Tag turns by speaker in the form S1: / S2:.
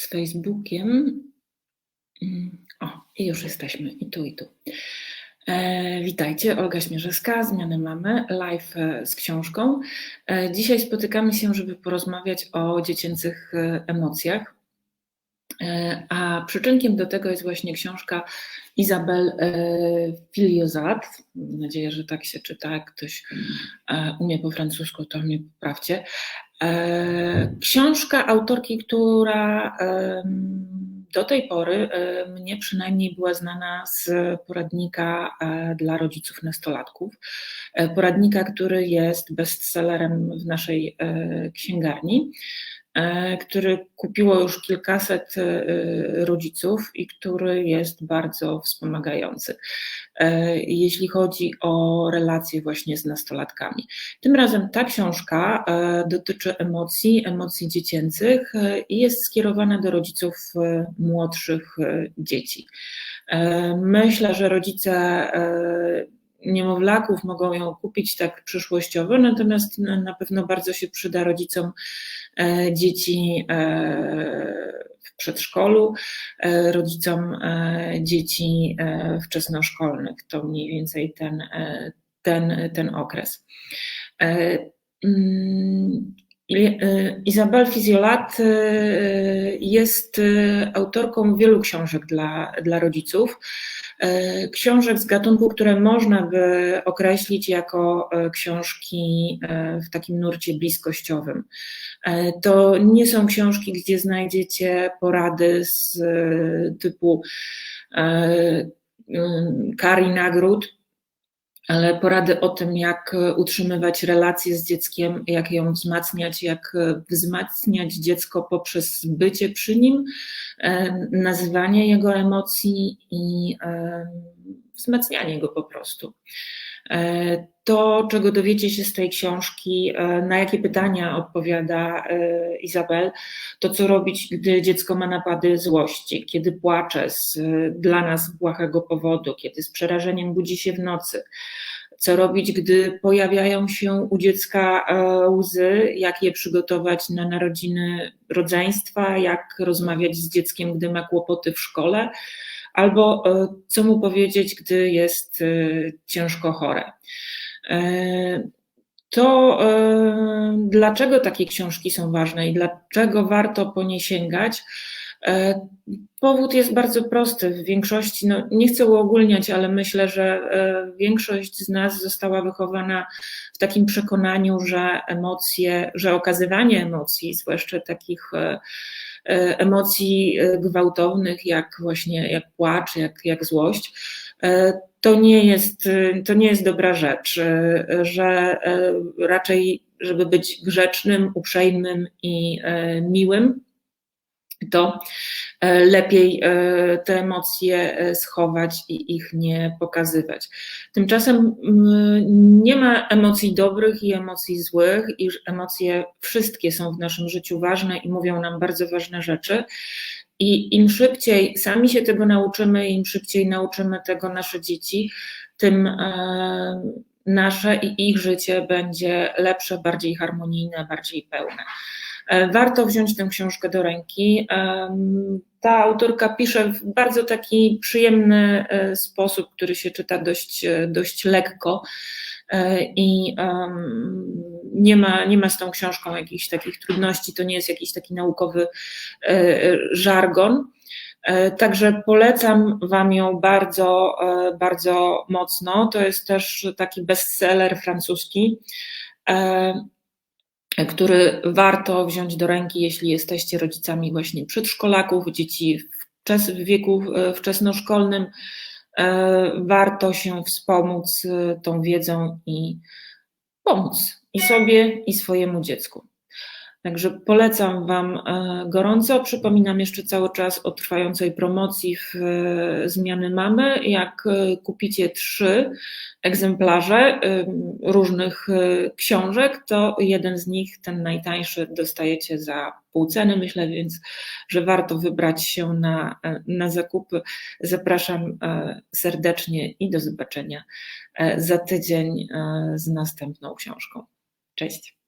S1: z Facebookiem. Mm, o, i już jesteśmy i tu, i tu. E, witajcie, Olga Śmierzewska, Zmiany Mamy, live e, z książką. E, dzisiaj spotykamy się, żeby porozmawiać o dziecięcych e, emocjach. E, a przyczynkiem do tego jest właśnie książka Izabel Filiozat. Mam nadzieję, że tak się czyta. Jak ktoś umie po francusku, to mnie poprawcie. E, książka autorki, która do tej pory e, mnie przynajmniej była znana z poradnika e, dla rodziców nastolatków. Poradnika, który jest bestsellerem w naszej księgarni, który kupiło już kilkaset e, rodziców i który jest bardzo wspomagający, e, jeśli chodzi o relacje właśnie z nastolatkami. Tym razem ta książka e, dotyczy emocji, emocji dziecięcych e, i jest skierowana do rodziców e, młodszych e, dzieci. E, Myślę, że rodzice e, niemowlaków mogą ją kupić tak przyszłościowo, natomiast na pewno bardzo się przyda rodzicom e, dzieci e, w przedszkolu, e, rodzicom e, dzieci e, wczesnoszkolnych. To mniej więcej ten, e, ten, ten okres. E, mm, e, Izabel Fizjolat e, jest e, autorką wielu książek dla, dla rodziców. E, Książek z gatunku, które można by określić jako e, książki e, w takim nurcie bliskościowym. To nie są książki, gdzie znajdziecie porady z typu mm, kar i nagród, ale porady o tym, jak utrzymywać relacje z dzieckiem, jak ją wzmacniać, jak wzmacniać dziecko poprzez bycie przy nim, e, nazywanie jego emocji i e, wzmacnianie go po prostu. E, To, czego dowiecie się z tej książki, e, na jakie pytania odpowiada e, Izabel, to co robić, gdy dziecko ma napady złości, kiedy płacze z dla nas błahego powodu, kiedy z przerażeniem budzi się w nocy, co robić, gdy pojawiają się u dziecka łzy, jak je przygotować na narodziny rodzeństwa, jak rozmawiać z dzieckiem, gdy ma kłopoty w szkole, albo e, co mu powiedzieć, gdy jest e, ciężko chore. E, To dlaczego takie książki są ważne i dlaczego warto po nie sięgać? E, Powód jest bardzo prosty. W większości, no nie chcę uogólniać, ale myślę, że e, większość z nas została wychowana w takim przekonaniu, że emocje, że okazywanie emocji, zwłaszcza takich e, emocji gwałtownych, jak właśnie jak płacz, jak, jak złość, to nie jest, to nie jest dobra rzecz, że raczej, żeby być grzecznym, uprzejmym i miłym, to e, lepiej e, te emocje e, schować i ich nie pokazywać. Tymczasem mm, nie ma emocji dobrych i emocji złych, i emocje wszystkie są w naszym życiu ważne i mówią nam bardzo ważne rzeczy. I im szybciej sami się tego nauczymy, im szybciej nauczymy tego nasze dzieci, tym nasze i ich życie będzie lepsze, bardziej harmonijne, bardziej pełne. E, Warto wziąć tę książkę do ręki. Em, Ta autorka pisze w bardzo taki przyjemny e, sposób, który się czyta dość, e, dość lekko e, i nie ma, nie ma z tą książką jakichś takich trudności, to nie jest jakiś taki naukowy e, żargon. E, Także polecam Wam ją bardzo, e, bardzo mocno. To jest też taki bestseller francuski. Który warto wziąć do ręki, jeśli jesteście rodzicami właśnie przedszkolaków, dzieci w wieku e, wczesnoszkolnym. E, Warto się wspomóc e, tą wiedzą i pomóc i sobie, i swojemu dziecku. Także polecam Wam gorąco. Przypominam jeszcze cały czas o trwającej promocji w Zmiany Mamy. Jak kupicie trzy egzemplarze różnych książek, to jeden z nich, ten najtańszy, dostajecie za pół ceny, myślę, więc że warto wybrać się na, na zakupy. Zapraszam serdecznie i do zobaczenia za tydzień z następną książką. Cześć.